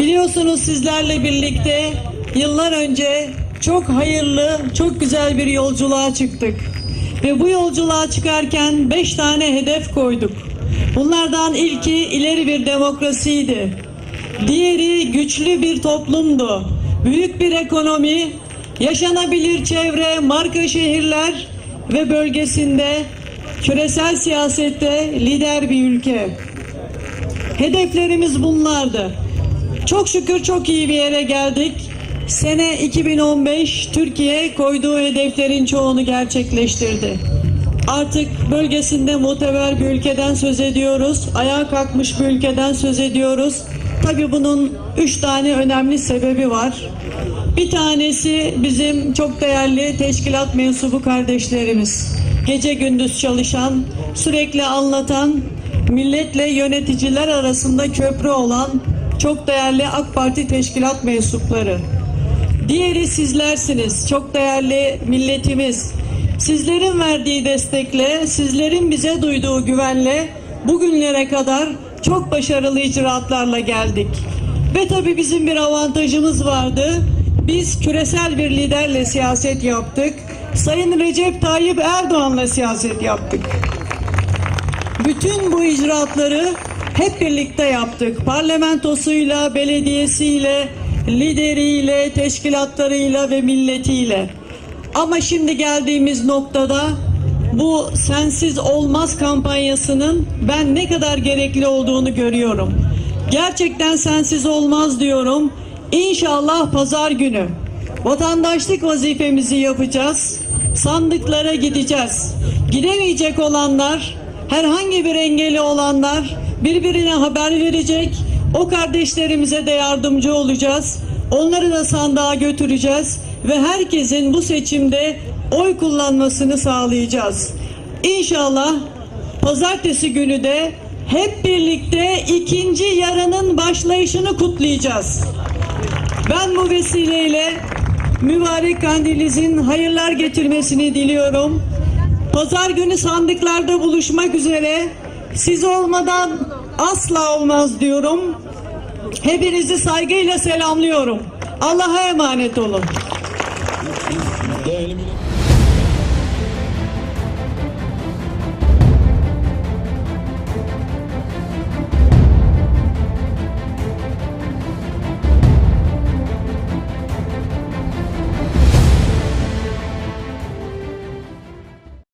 Biliyorsunuz sizlerle birlikte yıllar önce çok hayırlı, çok güzel bir yolculuğa çıktık. Ve bu yolculuğa çıkarken beş tane hedef koyduk. Bunlardan ilki ileri bir demokrasiydi. Diğeri güçlü bir toplumdu. Büyük bir ekonomi, yaşanabilir çevre, marka şehirler ve bölgesinde küresel siyasette lider bir ülke. Hedeflerimiz bunlardı. Çok şükür çok iyi bir yere geldik. Sene 2015 Türkiye koyduğu hedeflerin çoğunu gerçekleştirdi. Artık bölgesinde muteber bir ülkeden söz ediyoruz. Ayağa kalkmış bir ülkeden söz ediyoruz. Tabii bunun üç tane önemli sebebi var. Bir tanesi bizim çok değerli teşkilat mensubu kardeşlerimiz. Gece gündüz çalışan, sürekli anlatan, milletle yöneticiler arasında köprü olan çok değerli AK Parti teşkilat mensupları. Diğeri sizlersiniz. Çok değerli milletimiz. Sizlerin verdiği destekle, sizlerin bize duyduğu güvenle bugünlere kadar çok başarılı icraatlarla geldik. Ve tabii bizim bir avantajımız vardı. Biz küresel bir liderle siyaset yaptık. Sayın Recep Tayyip Erdoğan'la siyaset yaptık. Bütün bu icraatları hep birlikte yaptık. Parlamentosuyla, belediyesiyle, lideriyle, teşkilatlarıyla ve milletiyle. Ama şimdi geldiğimiz noktada bu sensiz olmaz kampanyasının ben ne kadar gerekli olduğunu görüyorum. Gerçekten sensiz olmaz diyorum. İnşallah pazar günü vatandaşlık vazifemizi yapacağız. Sandıklara gideceğiz. Gidemeyecek olanlar, herhangi bir engeli olanlar birbirine haber verecek. O kardeşlerimize de yardımcı olacağız. Onları da sandığa götüreceğiz ve herkesin bu seçimde oy kullanmasını sağlayacağız. İnşallah pazartesi günü de hep birlikte ikinci yarının başlayışını kutlayacağız. Ben bu vesileyle mübarek kandilinizin hayırlar getirmesini diliyorum. Pazar günü sandıklarda buluşmak üzere. Siz olmadan asla olmaz diyorum. Hepinizi saygıyla selamlıyorum. Allah'a emanet olun.